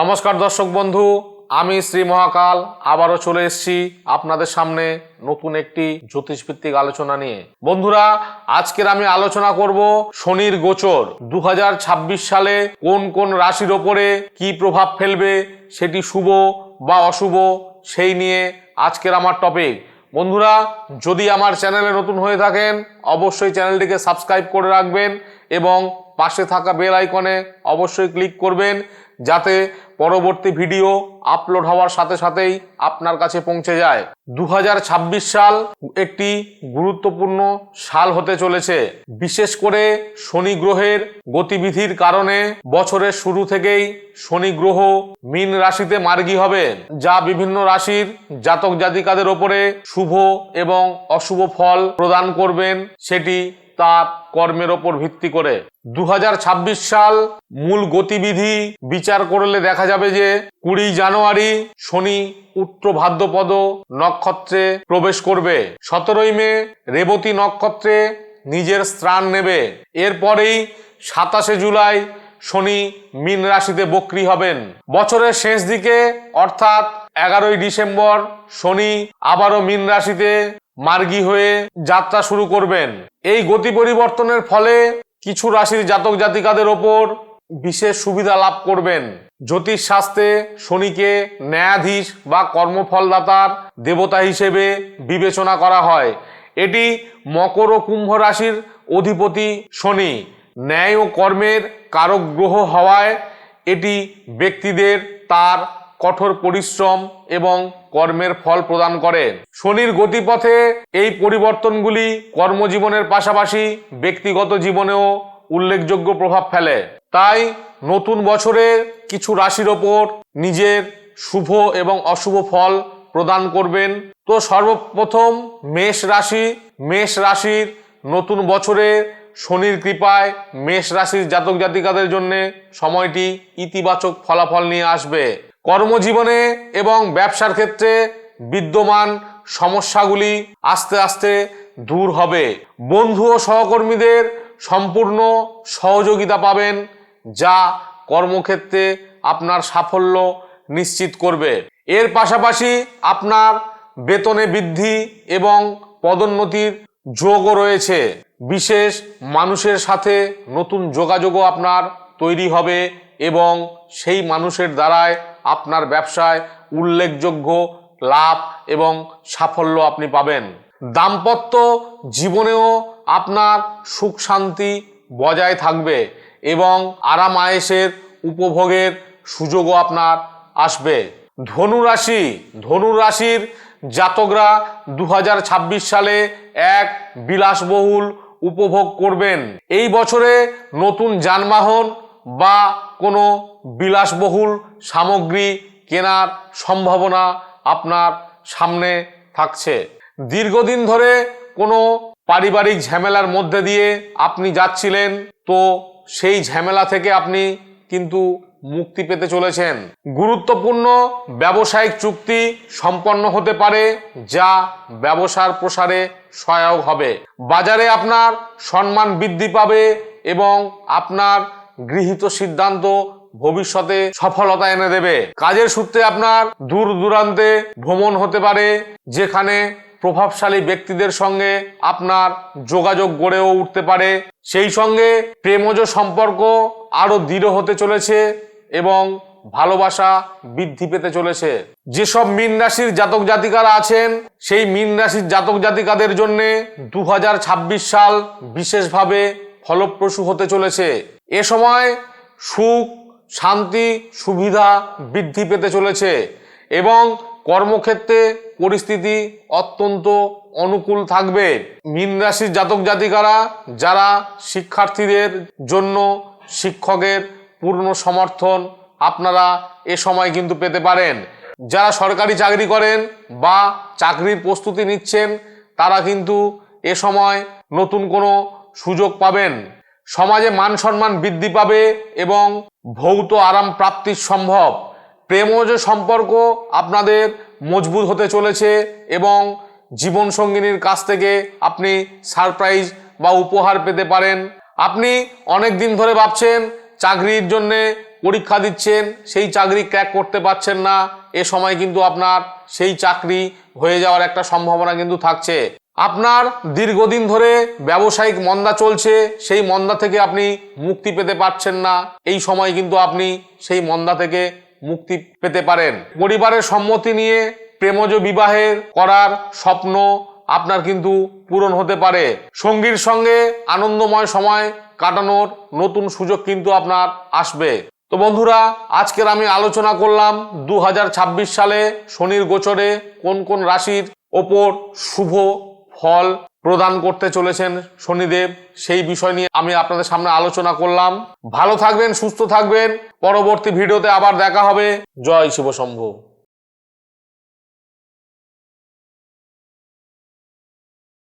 নমস্কার দর্শক বন্ধু, আমি শ্রী মহাকাল, আবারও চলে এসেছি আপনাদের সামনে নতুন একটি জ্যোতিষভিত্তিক আলোচনা নিয়ে। বন্ধুরা, আজকের আমি আলোচনা করব শনির গোচর দু হাজার ছাব্বিশ সালে কোন কোন রাশির ওপরে কি প্রভাব ফেলবে, সেটি শুভ বা অশুভ, সেই নিয়ে আজকের আমার টপিক। বন্ধুরা, যদি আমার চ্যানেলে নতুন হয়ে থাকেন, অবশ্যই চ্যানেলটিকে সাবস্ক্রাইব করে রাখবেন এবং পাশে থাকা বেল আইকনে অবশ্যই ক্লিক করবেন যাতে পরবর্তী ভিডিও আপলোড হওয়ার সাথে সাথেই আপনার কাছে পৌঁছে যায়। দু হাজার ছাব্বিশ সাল একটি গুরুত্বপূর্ণ সাল হতে চলেছে। বিশেষ করে শনি গ্রহের গতিবিধির কারণে বছরের শুরু থেকেই শনি গ্রহ মীন রাশিতে মার্গী হবে, যা বিভিন্ন রাশির জাতক জাতিকাদের ওপরে শুভ এবং অশুভ ফল প্রদান করবেন। সেটি তার কর্মের ওপর ভিত্তি করে। দু হাজার ছাব্বিশ সাল মূল গতিবিধি বিচার করলে দেখা যাবে যে কুড়ি জানুয়ারি শনি উত্তর ভাদ্রপদ নক্ষত্রে প্রবেশ করবে। সতেরোই মে রেবতী নক্ষত্রে নিজের স্ত্রাণ নেবে। এরপরেই সাতাশে জুলাই শনি মীন রাশিতে বক্রি হবেন। বছরের শেষ দিকে, অর্থাৎ এগারোই ডিসেম্বর, শনি আবারও মীন রাশিতে মার্গী হয়ে যাত্রা শুরু করবেন। এই গতি পরিবর্তনের ফলে কিছু রাশির জাতক জাতিকাদের ওপর বিশেষ সুবিধা লাভ করবেন। জ্যোতিষ শাস্ত্রে শনিকে ন্যায়াধীশ বা কর্মফলদাতার দেবতা হিসেবে বিবেচনা করা হয়। এটি মকর ও কুম্ভ রাশির অধিপতি শনি। ন্যায় ও কর্মের কারক গ্রহ হওয়ায় এটি ব্যক্তিদের তার কঠোর পরিশ্রম এবং কর্মের ফল প্রদান করে। শনির গতিপথে এই পরিবর্তনগুলি কর্মজীবনের পাশাপাশি ব্যক্তিগত জীবনেও উল্লেখযোগ্য প্রভাব ফেলে। তাই নতুন বছরে কিছু রাশির ওপর নিজের শুভ এবং অশুভ ফল প্রদান করবেন। তো সর্বপ্রথম মেষ রাশি, মেষ রাশির নতুন বছরে শনির কৃপায় মেষ রাশির জাতক জাতিকাদের জন্য সময়টি ইতিবাচক ফলাফল নিয়ে আসবে। কর্মজীবনে এবং ব্যবসার ক্ষেত্রে বিদ্যমান সমস্যাগুলি আস্তে আস্তে দূর হবে। বন্ধু ও সহকর্মীদের সম্পূর্ণ সহযোগিতা পাবেন, যা কর্মক্ষেত্রে আপনার সাফল্য নিশ্চিত করবে। এর পাশাপাশি আপনার বেতনে বৃদ্ধি এবং পদোন্নতির যোগও রয়েছে। বিশেষ মানুষের সাথে নতুন যোগাযোগও আপনার তৈরি হবে এবং সেই মানুষের দ্বারায় আপনার ব্যবসায় উল্লেখযোগ্য লাভ এবং সাফল্য আপনি পাবেন। দাম্পত্য জীবনেও আপনার সুখ শান্তি বজায় থাকবে এবং আরাম আয়েসের উপভোগের সুযোগও আপনার আসবে। ধনুরাশি, ধনুরাশির ধনু রাশির জাতকরা দু হাজার ছাব্বিশ সালে এক বিলাসবহুল উপভোগ করবেন। এই বছরে নতুন যানবাহন বা কোনো বিলাসবহুল সামগ্রী কেনার সম্ভাবনা আপনার সামনে থাকছে। দীর্ঘদিন ধরে কোনো পারিবারিক ঝামেলার মধ্যে দিয়ে আপনি যাচ্ছিলেন, তো সেই ঝামেলা থেকে আপনি কিন্তু মুক্তি পেতে চলেছেন। গুরুত্বপূর্ণ ব্যবসায়িক চুক্তি সম্পন্ন হতে পারে, যা ব্যবসার প্রসারে সহায়ক হবে। বাজারে আপনার সম্মান বৃদ্ধি পাবে এবং আপনার গৃহীত সিদ্ধান্ত ভবিষ্যতে সফলতা এনে দেবে। কাজের সূত্রে আপনার দূর দূরান্তে ভ্রমণ হতে পারে, যেখানে প্রভাবশালী ব্যক্তিদের সঙ্গে আপনার যোগাযোগ গড়েও উঠতে পারে। সেই সঙ্গে প্রেমজ সম্পর্ক আরও দৃঢ় হতে চলেছে এবং ভালোবাসা বৃদ্ধি পেতে চলেছে। যেসব মীন রাশির জাতক জাতিকারা আছেন, সেই মীন রাশির জাতক জাতিকাদের জন্য দু হাজার ছাব্বিশ সাল বিশেষভাবে ফলপ্রসূ হতে চলেছে। এ সময় সুখ, শান্তি, সুবিধা বৃদ্ধি পেতে চলেছে এবং কর্মক্ষেত্রে পরিস্থিতি অত্যন্ত অনুকূল থাকবে। মীন রাশির জাতক জাতিকারা, যারা শিক্ষার্থীদের জন্য শিক্ষকের পূর্ণ সমর্থন আপনারা এ সময় কিন্তু পেতে পারেন। যারা সরকারি চাকরি করেন বা চাকরির প্রস্তুতি নিচ্ছেন, তারা কিন্তু এ সময় নতুন কোনো সুযোগ পাবেন। সমাজে মান সম্মান বৃদ্ধি পাবে এবং ভৌত আরাম প্রাপ্তি সম্ভব। প্রেমজ সম্পর্ক আপনাদের মজবুত হতে চলেছে এবং জীবনসঙ্গিনীর কাছ থেকে আপনি সারপ্রাইজ বা উপহার পেতে পারেন। আপনি অনেক দিন ধরে ভাবছেন চাকরির জন্যে পরীক্ষা দিচ্ছেন, সেই চাকরি ক্র্যাক করতে পারছেন না। এ সময় কিন্তু আপনার সেই চাকরি হয়ে যাওয়ার একটা সম্ভাবনা কিন্তু থাকছে। আপনার দীর্ঘদিন ধরে ব্যবসায়িক মন্দা চলছে, সেই মন্দা থেকে আপনি মুক্তি পেতে পারছেন না। এই সময় কিন্তু আপনি সেই মন্দা থেকে মুক্তি পেতে পারেন। পরিবারের সম্মতি নিয়ে প্রেমজ বিবাহের করার স্বপ্ন আপনার কিন্তু পূরণ হতে পারে। সঙ্গীর সঙ্গে আনন্দময় সময় কাটানোর নতুন সুযোগ কিন্তু আপনার আসবে। তো বন্ধুরা, আজকের আমি আলোচনা করলাম দু হাজার ছাব্বিশ সালে শনির গোচরে কোন কোন রাশির ওপর শুভ ফল প্রদান করতে চলেছেন শনিদেব, সেই বিষয় নিয়ে আমি আপনাদের সামনে আলোচনা করলাম। ভালো থাকবেন, সুস্থ থাকবেন। পরবর্তী ভিডিওতে আবার দেখা হবে। জয় শিব শম্ভু